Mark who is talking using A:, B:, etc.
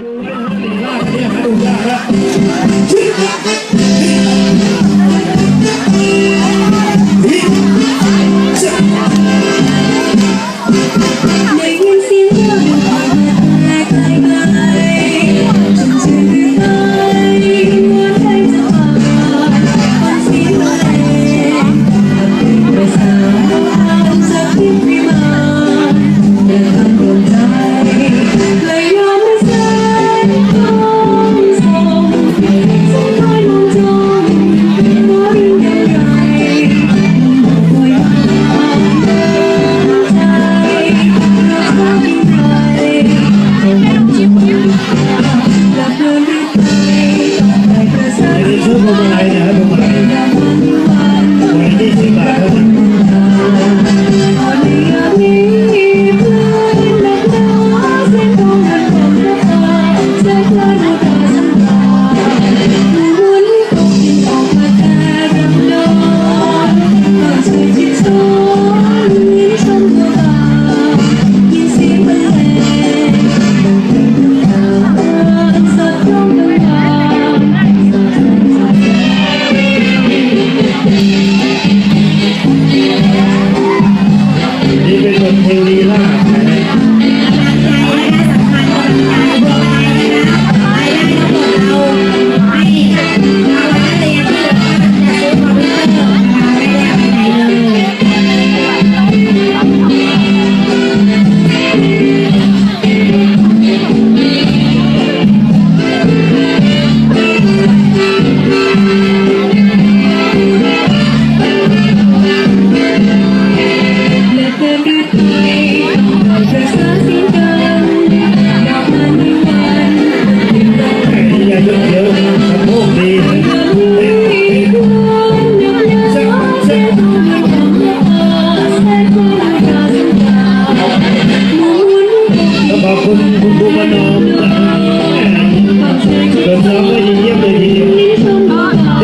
A: ดูนะครับดูยากแล้วดูยากแล้
B: ว คุณคุณบุมาโนมเดินทางได้เยี่ยมเลยทีเดียว